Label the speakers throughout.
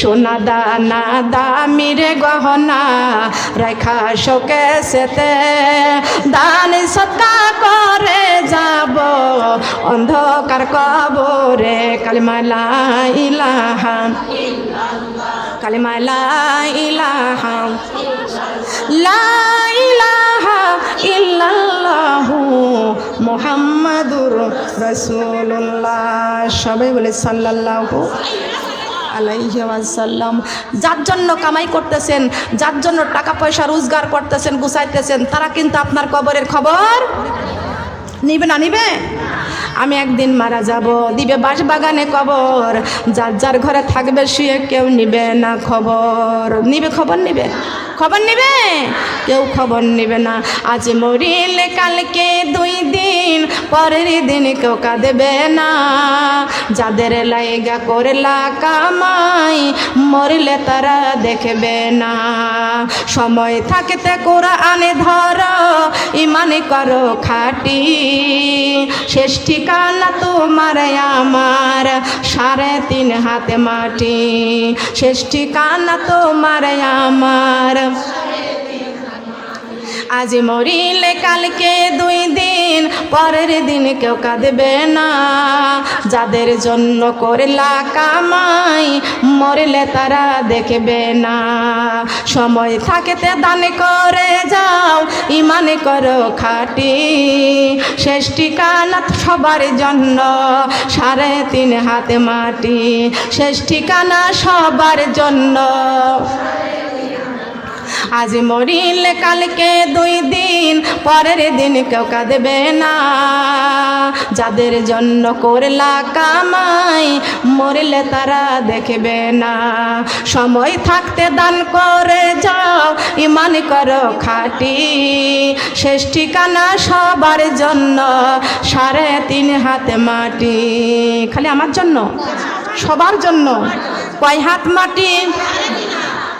Speaker 1: সোনা দানা দামির গহনা রেখা শোকে সেতে। দান সদা করে যাব অন্ধকার কবরে। কালিমালা ইলাহা কালিমালা ইলাহা লা ইলাহা ইল্লাল্লাহু মুহাম্মাদুর রাসূলুল্লাহ। সবাই বলে সাল্লাল্লাহু আলাইহি ওয়াসাল্লাম। যার জন্য কামাই করতেছেন, যার জন্য টাকা পয়সা রোজগার করতেছেন, গুছাইতেছেন, তারা কিন্তু আপনার কবরের খবর নিবে না, নিবে? আমি একদিন মারা যাব, দিবে বাস বাগানে কবর, যার যার ঘরে থাকবে শুয়ে কেউ নিবে না খবর। নিবে খবর নিবে? খবর নিবে? কেউ খবর নেবে না। আজ মরিলে, কালকে দুই দিন, পরের দিন কেউ কাঁদবে না। যাদের লাইগা করলা কামাই, মরলে তারা দেখবে না। সময় থাকতে কোরআনে ধর ইমানে করো খাটি। শেষ ঠিকানা তোমার আমার, সাড়ে তিন হাতে মাটি। শেষ ঠিকানা তোমার আমার আজ মরিলে কালকে দুই দিন, পরের দিন কেউ কাঁদবে না। যাদের জন্য করলা কামাই, মরলে তারা দেখবে না। সময় থাকেতে দান করে যাও, ইমানে করো খাটি। শেষ ঠিকানা সবার জন্য সাড়ে তিন হাতে মাটি। শেষ ঠিকানা সবার জন্য। আজ মরিলে কালকে দুই দিন, পরের দিন কেউ কাঁদবে না। যাদের জন্য করলা কামাই, মরলে তারা দেখবে না। সময় থাকতে দান করে যাও, ইমান করো খাটি। শেষ ঠিকানা সবার জন্য, সাড়ে তিন হাতে মাটি। খালি আমার জন্য? সবার জন্য? কয় হাত মাটি?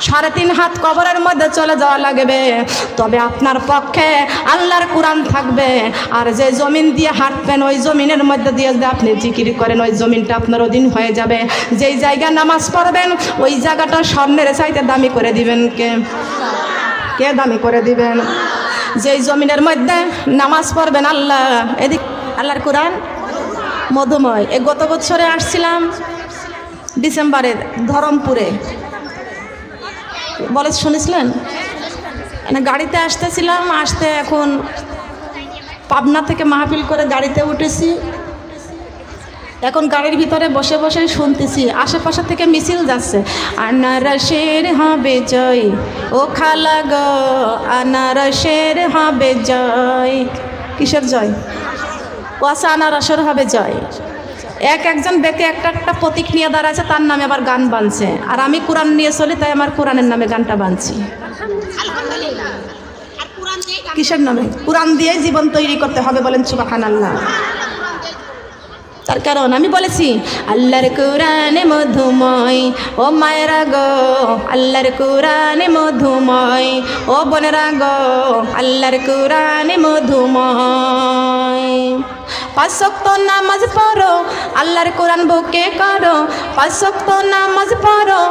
Speaker 1: সাড়ে তিন হাত কবরের মধ্যে চলে যাওয়া লাগবে। তবে আপনার পক্ষে আল্লাহর কোরআন থাকবে। আর যে জমিন দিয়ে হাঁটবেন, ওই জমিনের মধ্যে দিয়ে যদি আপনি জিকির করেন, ওই জমিনটা আপনার অধীন হয়ে যাবে। যেই জায়গায় নামাজ পড়বেন, ওই জায়গাটা স্বর্ণের চাইতে দামি করে দিবেন কে? কে দামি করে দিবেন? যেই জমিনের মধ্যে নামাজ পড়বেন, আল্লাহ, এদিক, আল্লাহর কোরআন? মধুময়। এ গত বছরে আসছিলাম ডিসেম্বরের ধরমপুরে। বলে শুনেছিলেন? মানে গাড়িতে আসতেছিলাম, আসতে এখন পাবনা থেকে মাহফিল করে গাড়িতে উঠেছি। এখন গাড়ির ভিতরে বসে বসে শুনতেছি, আশেপাশে থেকে মিছিল যাচ্ছে। আনারসের হবে জয়, ও খালা গ, আনারসের হবে জয়। কিসের জয়? কুয়াশা আনারসের হবে জয়। এক একজন ব্যক্তি একটা একটা প্রতীক নিয়ে দাঁড়াচ্ছে তার নামে আবার গান বানছে। আর আমি কোরআন নিয়ে চলি তাই আমার কোরআনের নামে গানটা বানছি। কিসের নামে? কোরআন দিয়ে জীবন তৈরি করতে হবে বলেন সুবাহান আল্লাহ তার কারণ আমি বলেছি আল্লাহর কোরআনে মধুময় ও মায়েরা গো আল্লাহর কোরআনে মধুময় ও বোনেরা গো আল্লাহর কোরআনে মধুময়। পাঁচশক্ত নামাজ পড়ো, আল্লাহর কোরআন বুকে করো। পাঁচশক্ত নামাজ পড়ো,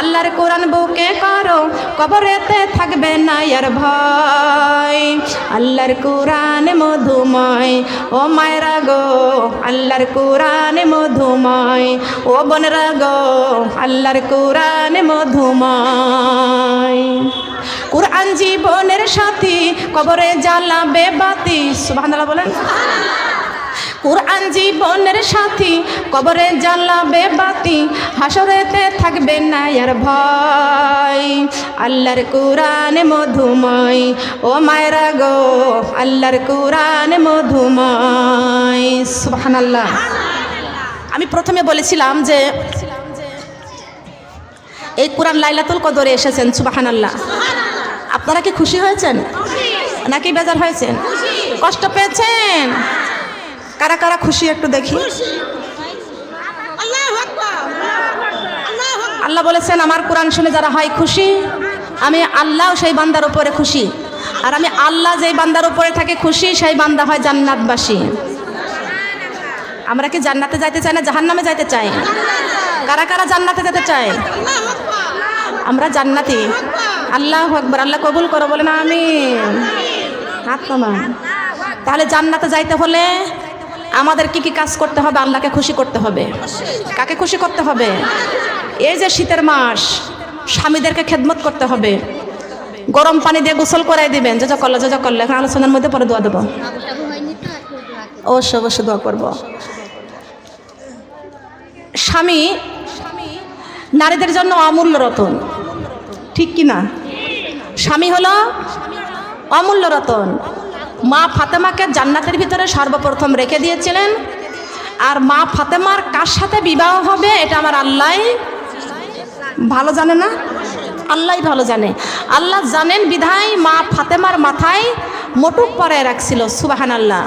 Speaker 1: আল্লাহর কোরআন বুকে করো। কবরেতে থাকবে না আর ভয়, আল্লাহর কোরআন মধুময়। ও মায়েরা গো, আল্লাহর কোরআন মধুময়। ও বোনেরা গো, আল্লাহর কোরআন মধুময়। কোরআন জীবনের সাথী কবরে জ্বালাবে বাতি। সুবহানাল্লাহ বলেন। কোরআন জীবনের সাথী কবরে জ্বালাবে বাতি হাসরেতে থাকবে না আর ভয়। আল্লাহর কোরআন মধুময় ও মায়েরা গো আল্লাহর কোরআন মধুময়। সুবহানাল্লাহ। আমি প্রথমে বলেছিলাম যে এই কোরআন লাইলাতুল কদরে এসেছেন সুবহানাল্লাহ। আপনারা কি খুশি হয়েছেন? নাকি বেজার হয়েছেন? কষ্ট পেয়েছেন? কারা কারা খুশি একটু দেখি? আল্লাহ বলেছেন আমার কোরআন শুনে যারা হয় খুশি আমি আল্লাহ সেই বান্দার উপরে খুশি। আর আমি আল্লাহ যেই বান্দার উপরে থাকে খুশি সেই বান্দা হয় জান্নাতবাসী। আমরা কি জান্নাতে যাইতে চাই না জাহান্নামে যাইতে চাই? কারা কারা জান্নাতে যেতে চায়? আমরা জান্নাতি। আল্লাহ একবার আল্লাহ কবুল করো বলে না আমি হাত তাহলে জান্নাতে যাইতে হলে আমাদের কি কি কাজ করতে হবে? আল্লাহকে খুশি করতে হবে। কাকে খুশি করতে হবে? এই যে শীতের মাস, স্বামীদেরকে খেদমত করতে হবে। গরম পানি দিয়ে গোসল করাই দিবেন। যে করলে যে করলে। এখন আলোচনার মধ্যে পরে দোয়া দেবো। অবশ্যই অবশ্যই দোয়া করব। স্বামী, নারীদের জন্য অমূল্য রতন। ঠিক কি না? স্বামী হলো অমূল্য রতন। মা ফাতেমাকে জান্নাতের ভিতরে সর্বপ্রথম রেখে দিয়েছিলেন। আর মা ফাতেমার কার সাথে বিবাহ হবে এটা আমার আল্লাহ ভালো জানে না? আল্লাহ ভালো জানে। আল্লাহ জানেন বিধায় মা ফাতেমার মাথায় মোটুক পরে রাখছিল সুবাহান আল্লাহ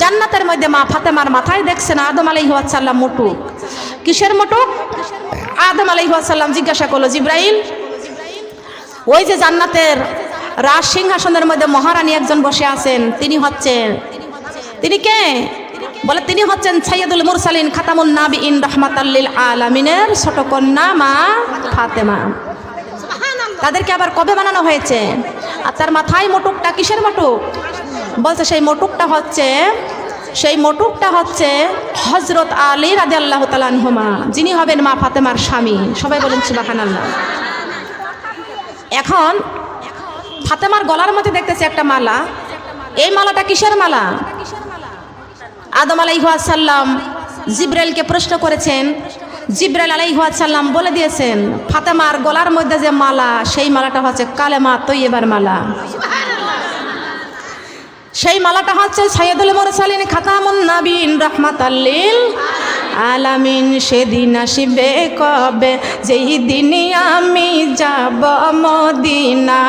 Speaker 1: জান্নাতের মধ্যে মা ফাতেমার মাথায় দেখছেন আদম আলাই সাল্লাম মোটুক। কিসের মোটুক? আদম আলাই সাল্লাম জিজ্ঞাসা করল, জিব্রাইল, ওই যে জান্নাতের রাজ সিংহাসনের মধ্যে মহারানী একজন বসে আছেন, তিনি হচ্ছেন, তিনি কে? বলে তিনি হচ্ছেন সৈয়দুল মুরসালিন খাতামুন নাবি ইন রহমাতাল্লিল আলামিনের ছোট কন্যা মা ফাতেমা। তাদেরকে আবার কবে বানানো হয়েছে? আর তার মাথায় মোটুকটা কিসের মোটুক? বলছে সেই মোটুকটা হচ্ছে, সেই মোটুকটা হচ্ছে হজরত আলী রাদে আল্লাহ তালানহমা যিনি হবেন মা ফাতেমার স্বামী। সবাই বলেন সুবাহান আল্লাহ এখন ফাতেমার গলার মধ্যে দেখতেছি একটা মালা। এই মালাটা কিসের মালা? আদম আলাইহাসাল্লাম জিব্রাইলকে প্রশ্ন করেছেন। জিব্রাইল আলাইহাসাল্লাম বলে দিয়েছেন, ফাতেমার গলার মধ্যে যে মালা, সেই মালাটা হচ্ছে কালেমা তৈয়বার মালা। সেই মালাটা হচ্ছে সৈয়দুল মোরসালিন খাতামুন নাবিন রহমাতাল্লিল আলামিন সেদিন আসিবে কবে? যেই দিনই আমি যাব মদিনা,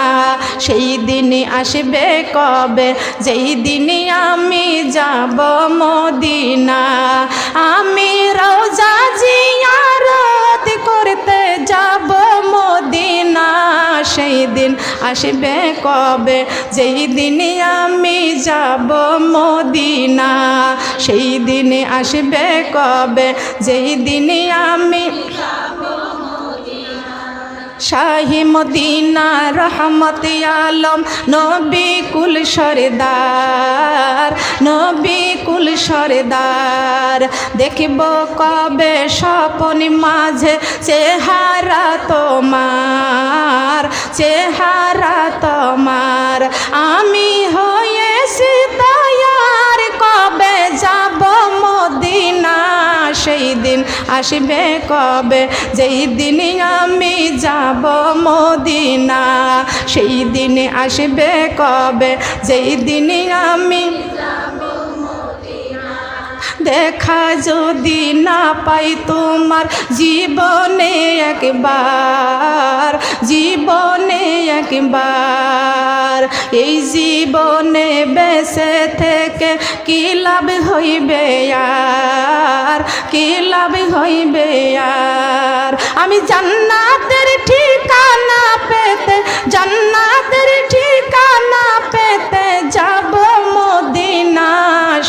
Speaker 1: সেই দিনই আসিবে কবে? যেই দিনই আমি যাব মদিনা, আমি রোজা জিয়ারত করতে যাব মদিনা সেই দিন আসবে কবে? যেই দিনে আমি যাব মদিনা সেই দিনে আসবে কবে? যেই দিনে আমি শাহি মদিনা রহমত আলম, নবী কুল সরদার, নবী কুল সরদার। দেখিব কবে স্বপন মাঝে চেহারা তোমার চেহারা তোমার। আমি হয়েছি সেই দিন আসিবে কবে? যেই দিন আমি যাব মদিনা, সেই দিনে আসিবে কবে? যেই দিন আমি দেখা যদি না পাই তোমার জীবনে একবার জীবনে একবার, এই জীবনে বেঁচে থেকে কি লাভ হইবে আর? কি লাভ হইবে আর? আমি জান্নাতের ঠিকানা পেতে, জান্নাতের ঠিকানা পেতে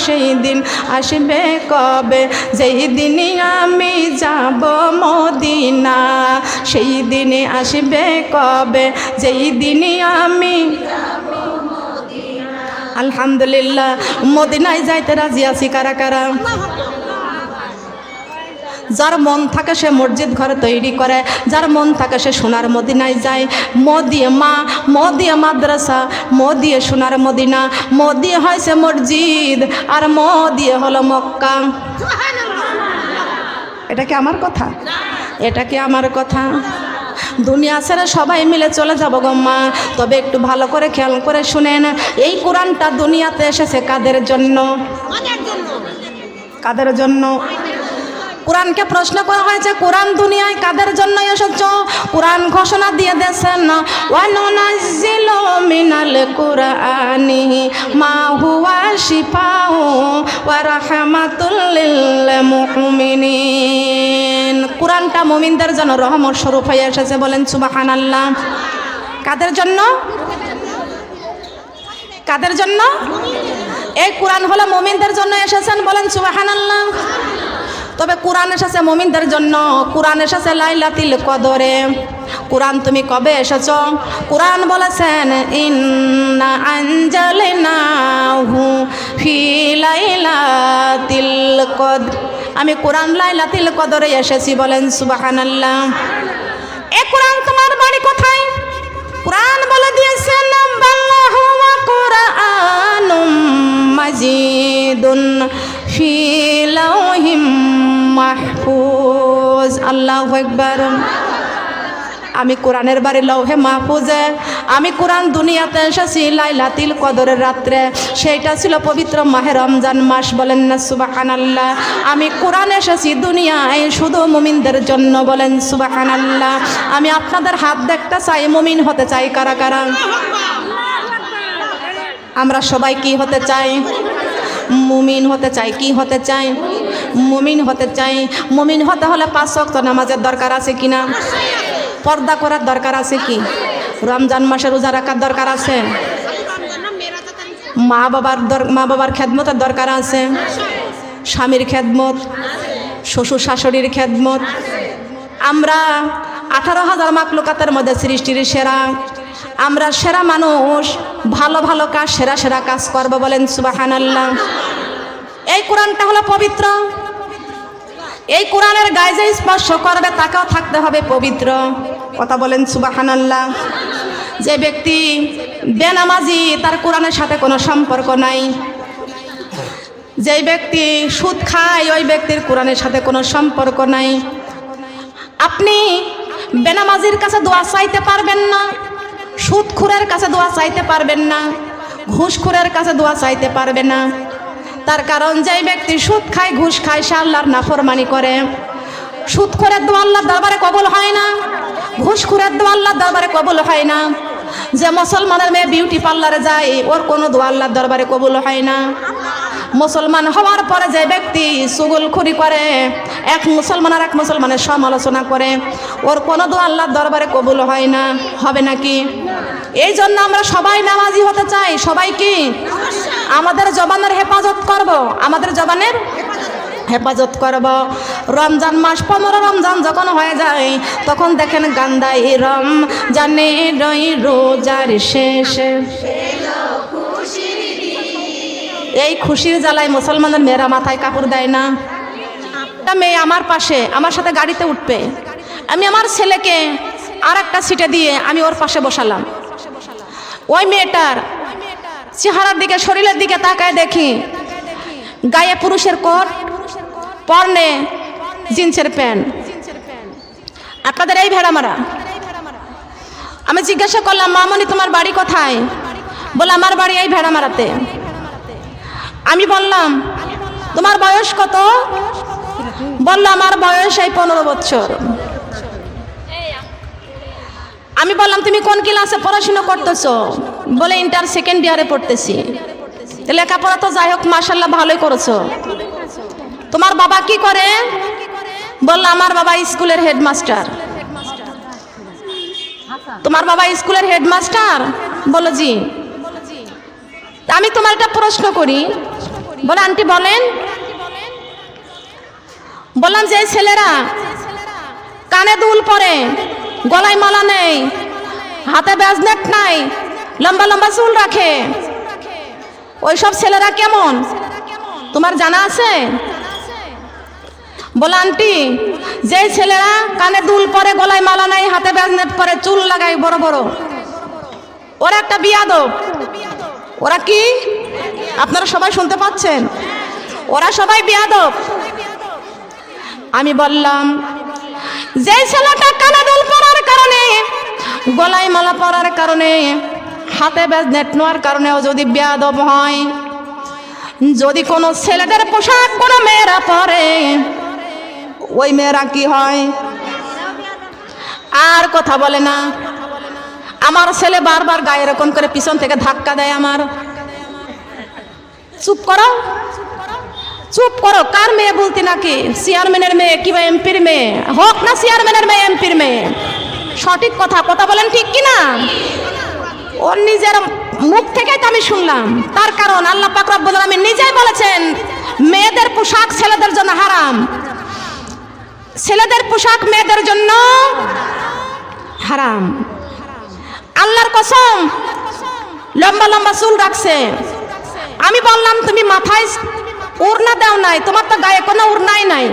Speaker 1: সেই দিন আসবে কবে? যেই দিনই আমি যাব মদিনা, সেই দিনে আসবে কবে? যেই দিনই আমি আলহামদুলিল্লাহ, মদিনায় যাইতে রাজি আছি কারা কারা? যার মন থাকে সে মসজিদ ঘরে তৈরি করে যার মন থাকে সে সোনার মদিনায় যায়। মদিয়ে মা মদিয়ে মাদ্রাসা মদিয়ে সোনার মদিনা মদিয়ে হয়েছে মসজিদ আর মদিয়ে হলো মক্কা। এটা কি আমার কথা? এটা কি আমার কথা? দুনিয়া ছেড়ে সবাই মিলে চলে যাব গম্মা তবে একটু ভালো করে খেয়াল করে শুনেন এই কোরআনটা দুনিয়াতে এসেছে কাদের জন্য? কাদের জন্য? কোরআনকে প্রশ্ন করা হয়েছে, কোরআন দুনিয়ায় কাদের জন্য এসেছ? কোরআন ঘোষণা দিয়ে দিয়েছেন ওয়ানুনাজ্জিলু মিনাল কুরআনি, মা হুয়া শিফাউ, ওয়া রাহমাতুল লিল মুমিনিন। কোরআনটা মুমিনদের জন্য রহমত স্বরূপ হয়ে এসেছে বলেন সুবহানাল্লাহ। কাদের জন্য? কাদের জন্য? এই কোরআন হলো মুমিনদের জন্য এসেছেন বলেন সুবহানাল্লাহ। তবে কোরআন এসেছে মমিনদের জন্য। কোরআন এসেছে লাইলাতিল কদরে। কোরআন তুমি কবে এসেছ? কোরআন বলেছেন, ইন্না আঞ্জালনাহু ফি কদ আমি কোরআন লাইলাতিল কদরে এসেছি বলেন, সুবহানাল্লাহ। এ কোরআন তোমার বাড়ি কোথায়? কোরআন বলে দিয়েছেন বাল্লাহু ওয়া কুরআনুম মাজিদুন ফি মাহফুজ, আল্লাহু একবার আমি কোরআনের বাড়ি লৌহে মাহফুজে, আমি কোরআন দুনিয়াতে এসেছি লাইলাতিল কদরের রাত্রে। সেইটা ছিল পবিত্র মাহে রমজান মাস, বলেন না সুবাহান আল্লাহ আমি কোরআন এসেছি দুনিয়ায়, শুধু মুমিনদের জন্য, বলেন সুবাহান আল্লাহ আমি আপনাদের হাত দেখতে চাই, মুমিন হতে চাই কারা কারা? আমরা সবাই কি হতে চাই? মুমিন হতে চাই, কি হতে চাই? মুমিন হতে চাই। মুমিন হতে হলে পাঁচ শক্ত নামাজের দরকার আছে কি না? পর্দা করার দরকার আছে কি? রমজান মাসে রোজা রাখার দরকার আছে? মা বাবার মা বাবার খেদমতের দরকার আছে? স্বামীর খেদমত, শ্বশুর শাশুড়ির খেদমত। আমরা আঠারো হাজার মাকলুকাতের মধ্যে সৃষ্টির সেরা। আমরা সেরা মানুষ, ভালো ভালো কাজ, সেরা সেরা কাজ করব বলেন সুবাহান আল্লাহ এই কোরআনটা হলো পবিত্র। এই কোরআনের গায়ে যে স্পর্শ করবে, তাকেও থাকতে হবে পবিত্র। কথা বলেন সুবাহান আল্লাহ যে ব্যক্তি বেনামাজি, তার কোরআনের সাথে কোনো সম্পর্ক নাই। যেই ব্যক্তি সুদ খায়, ওই ব্যক্তির কোরআনের সাথে কোনো সম্পর্ক নাই। আপনি বেনামাজির কাছে দোয়া চাইতে পারবেন না, সুদখুরের কাছে দোয়া চাইতে পারবেন না, ঘুষখুরের কাছে দোয়া চাইতে পারবে না। তার কারণ যেই ব্যক্তি সুদ খায়, ঘুষ খায়, সে আল্লাহর নাফরমানি করে। সুদখোরের দোয়া আল্লাহর দরবারে কবল হয় না। ঘুষখুরের দোয়া আল্লাহর দরবারে কবল হয় না। যে মুসলমানের মেয়ে বিউটি পার্লারে যায়, ওর কোনো দোয়া আল্লাহর দরবারে কবুল হয় না। মুসলমান হওয়ার পরে যে ব্যক্তি সুগুল সুগুলখুরি করে, এক মুসলমান আর এক মুসলমানের সমালোচনা করে, ওর কোনো দোয়া আল্লাহর দরবারে কবুল হয় না। হবে নাকি? এই জন্য আমরা সবাই নামাজি হতে চাই। সবাই কি? আমাদের জবানের হেফাজত করব? আমাদের জবানের হেফাজত করব। রমজান মাস পনেরো রমজান যখন হয়ে যায়, তখন দেখেন গান্দাই রম জানে রই রোজার শেষে। এই খুশির জ্বালায় মুসলমানের মেয়েরা মাথায় কাপড় দেয় না। একটা মেয়ে আমার পাশে, আমার সাথে গাড়িতে উঠবে। আমি আমার ছেলেকে আর একটা সিটে দিয়ে আমি ওর পাশে বসালাম। ওই মেয়েটার চেহারার দিকে, শরীরের দিকে তাকায় দেখি। গায়ে পুরুষের কোট, পর্নে জিন্সের প্যান্ট। আপনাদের এই ভেড়া মারা আমি জিজ্ঞাসা করলাম, মামনি, তোমার বাড়ি কোথায়? বলে, আমার বাড়ি এই ভেড়া মারাতে আমি বললাম, তোমার বয়স কত? বলল, আমার বয়স এই পনেরো বছর। আমি বললাম, তুমি কোন ক্লাসে পড়াশোনা করতেছো? বলে, ইন্টার সেকেন্ড ইয়ারে পড়তেছি। লেখাপড়া তো যাই হোক মার্শাল্লাহ ভালোই করেছ। তোমার বাবা কি করে? বলল, আমার বাবা স্কুলের হেডমাস্টার। তোমার বাবা স্কুলের হেডমাস্টার? বলো জি। আমি তোমার একটা প্রশ্ন করি। বলে, আন্টি বলেন। বললাম, যে ছেলেরা কানে দুল পরে গলায় মালা নেই, হাতে ব্যাজনেট নাই, লম্বা লম্বা চুল রাখে। ওইসব ছেলেরা কেমন? তোমার জানা আছে? বলে, আন্টি, যে ছেলেরা কানে দুল পরে, গলায় মালা নাই, হাতে ব্যাজনেট পরে চুল লাগায় বড় বড়। ওরা একটা বিয়াদব। ওরা কি? আপনারা সবাই শুনতে পাচ্ছেন? ওরা সবাই বিয়াদব। আমি বললাম, যে ছেলেটা কানে দুল গলায় মালা পরার কারণে, হাতে নেট নেওয়ার কারণেও যদি বেয়াদব হয়, যদি কোনো ছেলেদের পোশাক কোনো মেয়েরা পরে, ওই মেয়েরা কি হয়? আর কথা বলে না। আমার ছেলে বারবার গায়ে এরকম করে পিছন থেকে ধাক্কা দেয় আমার। চুপ করো। চুপ করো। কার মেয়ে বলতে নাকি? চেয়ারম্যানের মেয়ে কিংবা এমপির মেয়ে? হোক না চেয়ারম্যানের মেয়ে, এমপির মেয়ে। সঠিক কথা কথা বলেন ঠিক কি না ওর নিজের মুখ থেকেই তো আমি শুনলাম। তার কারণ আল্লাহ পাক রব্বুল আলামিন নিজেই বলেছেন, মেয়েদের পোশাক ছেলেদের জন্য হারাম। ছেলেদের পোশাক মেয়েদের জন্য হারাম। আল্লাহর কসম, লম্বা লম্বা চুল রাখছে। আমি বললাম, তুমি মাথায় উড়না দাও নাই, তোমার তো গায়ে কোনো উড়নাই নাই।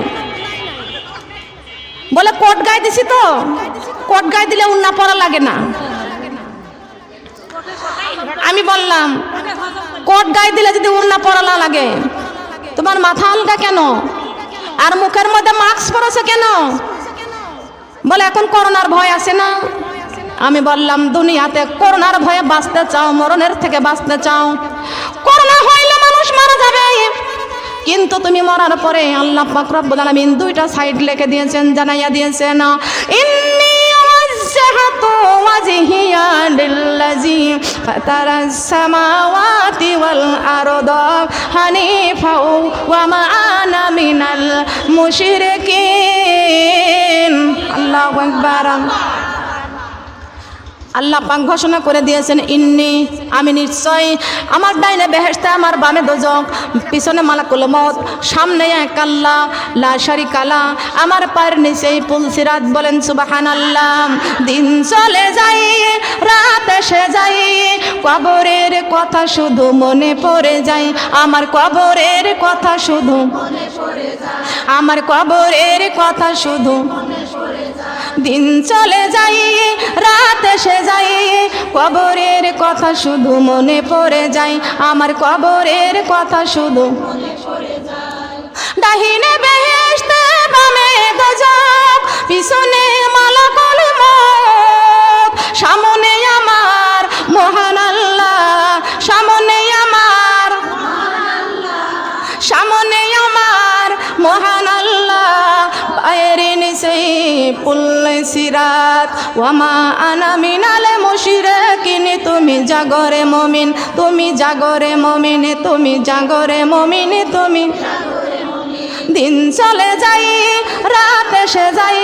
Speaker 1: বলে কোট গায়ে দিছি তো। কোট গায়ে দিলে উড়না পরা লাগে না। আমি বললাম, কোট গায়ে দিলে যদি উড়না পরা না লাগে, তোমার মাথা আলগা কেন? আর মুখের মধ্যে মাস্ক পরেছে কেন? বলে এখন করোনার ভয় আছে না। আমি বললাম, দুনিয়াতে করোনার ভয়ে বাঁচতে চাও, মরণের থেকে বাঁচতে চাও। করোনা যাবে কিন্তু তুমি মরার পরে আল্লাহ রব্বুল আলামিন দুইটা সাইড লিখে দিয়েছেন, জানাইয়া দিয়েছেন, ইন্নী ওয়াজ্জাহাতু ওয়াজহিয়া লিল্লাযী আল্লাহ পাক ঘোষণা করে দিয়েছেন, ইন্নি, আমি নিশ্চয় আমার ডাইনে বেহেস্তে আমার বামে দোজক, পিছনে মালাকুল মত সামনে এক আল্লাহ, লা শারিক আলা আমার পায়ের নিচেই পুলসিরাত বলেন সুবাহান আল্লাহ দিন চলে যাই রাত এসে যাই কবরের কথা শুধু মনে পড়ে যায়, আমার কবরের কথা শুধু আমার কবরের কথা শুধু দিন চলে যাই, রাত এসে যাই। কবরের কথা শুধু মনে পড়ে যায়, আমার কবরের কথা শুধু ডাহিনে বেহেশতে বামে গজব, পিছনে মালাকুল মত সামনে আমার মহান আল্লাহ, সামনে আমার সামনে আমার মহান আল্লাহ। নিচে পুল্লে সিরাত। ওয়ামা আনা মিনালে মুশিরে তুমি জাগরে মমিন, তুমি জাগরে মমিন, তুমি জাগরে মমিন, তুমি দিন চলে যাই, রাত এসে যাই।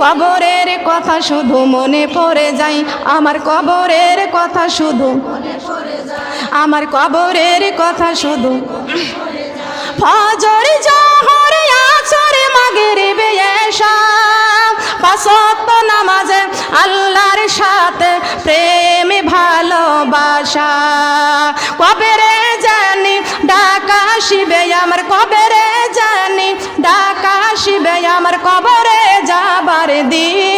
Speaker 1: কবরের কথা শুধু মনে পড়ে যাই, আমার কবরের কথা শুধু আমার কবরের কথা শুধু। ফজর জহর আসর মাগের বেশা পাঁচত নামাজে আল্লাহর সাথে প্রেম ভালোবাসা। কবে জানি ডাকা শিবে আমার কবে রে জানি ডাকা শিবে আমার, কবরে যাবার দিন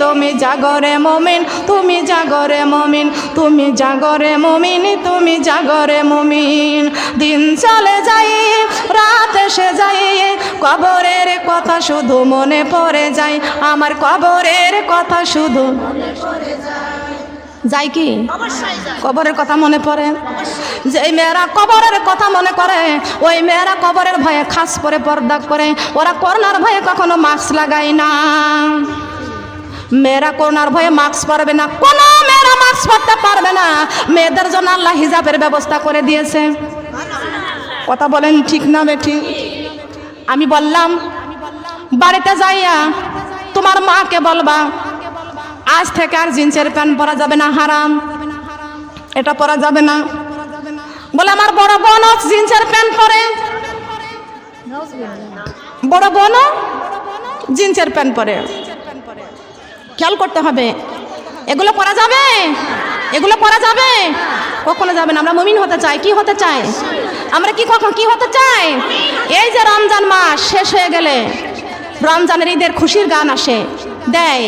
Speaker 1: তুমি জাগরে মমিন তুমি জাগরে মমিন তুমি জাগরে মমিন তুমি জাগরে মমিন। দিন চলে যাই রাত এসে যাই কবরের কথা শুধু মনে পড়ে যায়। আমার কবরের কথা শুধু যাই কি? কবরের কথা মনে পড়ে? যে এই মেয়েরা কবরের কথা মনে করে ওই মেয়েরা কবরের ভয়ে খাস পরে পর্দা করে। ওরা করোনার ভয়ে কখনো মাস্ক লাগায় না। মেয়েরা করোনার ভয়ে মাস্ক পরবে না। কোনো মেয়েরা মাস্ক পরতে পারবে না। মেয়েদের জন্য আল্লাহ হিজাবের ব্যবস্থা করে দিয়েছে। কথা বলেন ঠিক না বেঠি? আমি বললাম, বাড়িতে যাইয়া তোমার মাকে বলবা, আজ থেকে আর জিন্সের প্যান্ট পরা যাবে না, হারাম। এটা পরা যাবে না। বলে আমার বড় বোন জিন্সের প্যান্ট পরে। বড় বোনও জিন্সের প্যান্ট পরে। খেয়াল করতে হবে। এগুলো পরা যাবে? এগুলো পরা যাবে? কখনো যাবে না। আমরা মমিন হতে চাই। কি হতে চাই? আমরা কি কখন কি হতে চাই? এই যে রমজান মাস শেষ হয়ে গেলে রমজানের ঈদের খুশির গান আসে। দেয়।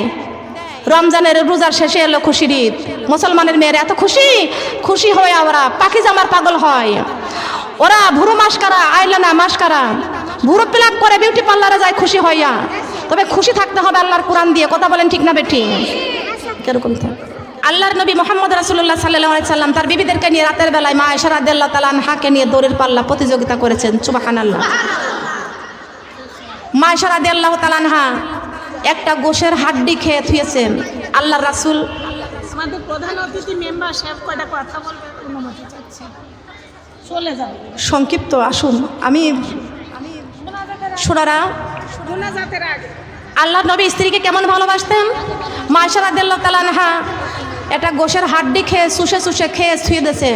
Speaker 1: রমজানের রোজার শেষে এলো খুশির ঈদ। মুসলমানের মেয়েরা এত খুশি। খুশি হয়ে ওরা পাখি জামার পাগল হয়। ওরা ভুরু মাসকারা আইলানা মাসকারা ভুরু প্লাক করে বিউটি পার্লারে যায় খুশি হইয়া। তবে খুশি থাকতে হবে আল্লাহর কোরআন দিয়ে। কথা বলেন ঠিক না বেঠি? কীরকম থাকে? আল্লাহর নবী মোহাম্মদ রাসুল্লাহ সাল্লাহ সাল্লাম তার বিবিদেরকে নিয়ে রাতের বেলায় মা এশার আদাল্লাহ তালান হাকে নিয়ে দৌড়ের পাল্লা প্রতিযোগিতা করেছেন। চুবাখান আল্লাহ মা এশার আদাল্লাহ তালানহা একটা গোশের হাড্ডি খেয়ে থুয়েছেন। আল্লাহ রাসুল
Speaker 2: প্রধান অতিথি মেম্বার সাহেব কয়টা কথা বলবে? অনুমতি চাচ্ছি। চলে যাবে
Speaker 1: সংক্ষিপ্ত আসুন। আমি সোনারা
Speaker 2: আগে।
Speaker 1: আল্লাহ নবী স্ত্রীকে কেমন ভালোবাসতেন? মায়েশা রাদিয়াল্লাহু তাআলাহা একটা গোশের হাড্ডি খেয়ে শুষে শুষে খেয়ে শুয়ে দিয়েছে।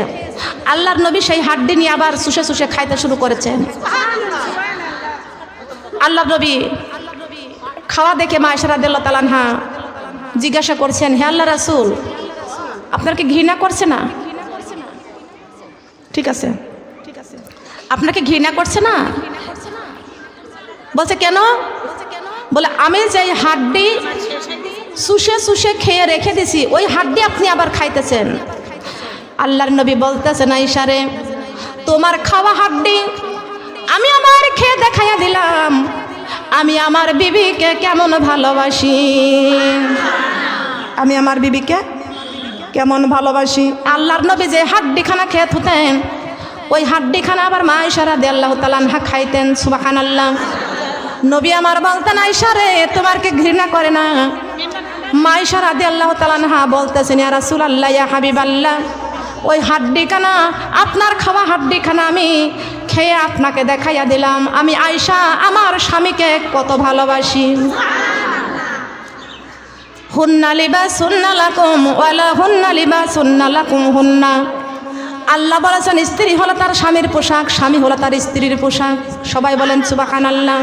Speaker 1: আল্লাহর নবী সেই হাড্ডি নিয়ে আবার শুষে শুষে খাইতে শুরু করেছেন আল্লাহ নবী খাওয়া দেখে মায়েশারা দিল তালানহা জিজ্ঞাসা করছেন হে আল্লাহ রাসুল আপনার কি ঘৃণা করছে না? ঠিক আছে। ঠিক আছে। আপনাকে ঘৃণা করছে না? বলছে, কেন? বলে, আমি যে হাড্ডি শুষে শুষে খেয়ে রেখে দিছি, ওই হাড্ডি আপনি আবার খাইতেছেন। আল্লাহর নবী বলতেছেন ইশারে, তোমার খাওয়া হাড্ডি আমি আমার খেয়ে দেখাইয়া দিলাম। আমি আমার বিবিকে কেমন ভালোবাসি। আমি আমার বিবিকে কেমন ভালোবাসি। আল্লাহর নবী যে হাড্ডিখানা খেয়ে থুতেন, ওই হাড্ডিখানা আবার মা ইশারা দিয়ে আল্লাহ তালানহা খাইতেন সুবাহান আল্লাহ নবী আমার বলতেন আইসা রে, তোমার কি ঘৃণা করে না? মা ইশারা দিয়ে আল্লাহ তালানহা বলতেছেন, ইয়া রাসুল আল্লাহ ইয়া হাবিব আল্লাহ ওই হাড্ডিখানা, আপনার খাওয়া হাড্ডিখানা আমি খেয়ে আপনাকে দেখাইয়া দিলাম। আমি আয়সা আমার স্বামীকে কত ভালোবাসি। হুন্না লিবা সুন্না লাকুম, ওয়ালা হুন্না লিবা সুন্না লাকুম হুন্না আল্লাহ বলেছেন, স্ত্রী হলো তার স্বামীর পোশাক, স্বামী হলো তার স্ত্রীর পোশাক। সবাই বলেন সুবাখান আল্লাহ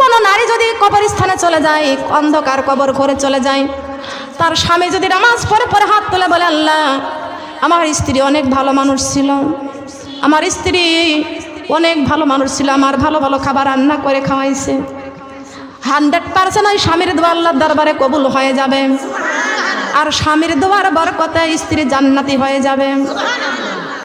Speaker 1: কোনো নারী যদি কবরস্থানে চলে যায়, অন্ধকার কবর করে চলে যায়, তার স্বামী যদি নামাজ পরে পরে হাত তুলে বলে, আল্লাহ, আমার স্ত্রী অনেক ভালো মানুষ ছিল। আমার স্ত্রী অনেক ভালো মানুষ ছিল, আমার ভালো ভালো খাবার রান্না করে খাওয়াইছে। হান্ড্রেড পার্সেন্ট ওই স্বামীর দোয়া আল্লাহর দরবারে কবুল হয়ে যাবে। আর স্বামীর দোয়ার বরকতে স্ত্রী জান্নাতি হয়ে যাবে।